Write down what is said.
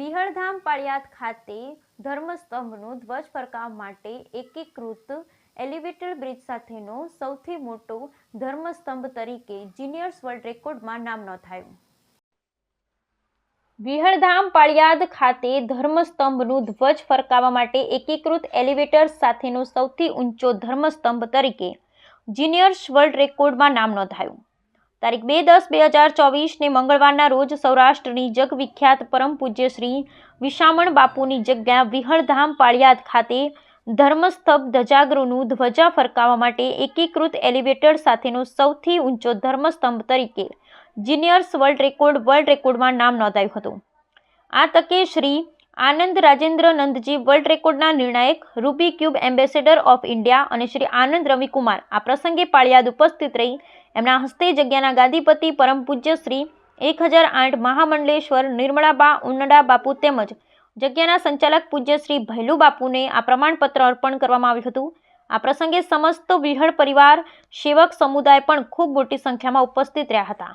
વિહળધામ પાળિયાદ ખાતે ધર્મસ્તંભનું ધ્વજ ફરકાવવા માટે એકીકૃત એલિવેટેડ બ્રિજ સાથેનો સૌથી મોટો ધર્મસ્તંભ તરીકે જીનિયર્સ વર્લ્ડ રેકોર્ડમાં નામ નોંધાયું. વિહળધામ પાળિયાદ ખાતે ધર્મસ્તંભનું ધ્વજ ફરકાવવા માટે એકીકૃત એલિવેટર્સ સાથેનો સૌથી ઊંચો ધર્મસ્તંભ તરીકે જીનિયર્સ વર્લ્ડ રેકોર્ડમાં નામ નોંધાયું. તારીખ બે દસ બે હજાર ચોવીસને મંગળવારના રોજ સૌરાષ્ટ્રની જગવિખ્યાત પરમ પૂજ્ય શ્રી વિશામણ બાપુની જગ્યા વિહળધામ પાળિયાદ ખાતે ધર્મસ્તભ ધજાગૃહનું ધ્વજા ફરકાવવા માટે એકીકૃત એલિવેટર સાથેનો સૌથી ઊંચો ધર્મસ્તંભ તરીકે જીનિયર્સ વર્લ્ડ રેકોર્ડ વર્લ્ડ રેકોર્ડમાં નામ નોંધાયું હતું. આ તકે શ્રી આનંદ રાજેન્દ્ર નંદજી વર્લ્ડ રેકોર્ડના નિર્ણાયક Rubik cube ambassador of India અને શ્રી આનંદ રવિકુમાર આ પ્રસંગે પાળિયાદ ઉપસ્થિત રહી એમના હસ્તે જગ્યાના ગાદીપતિ પરમ પૂજ્ય શ્રી એક હજાર આઠ મહામંડલેશ્વર નિર્મળાબા ઉન્નડા બાપુ તેમજ જગ્યાના સંચાલક પૂજ્ય શ્રી ભૈલુ બાપુને આ પ્રમાણપત્ર અર્પણ કરવામાં આવ્યું હતું. આ પ્રસંગે સમસ્ત વિહળ પરિવાર સેવક સમુદાય પણ ખૂબ મોટી સંખ્યામાં ઉપસ્થિત રહ્યા હતા.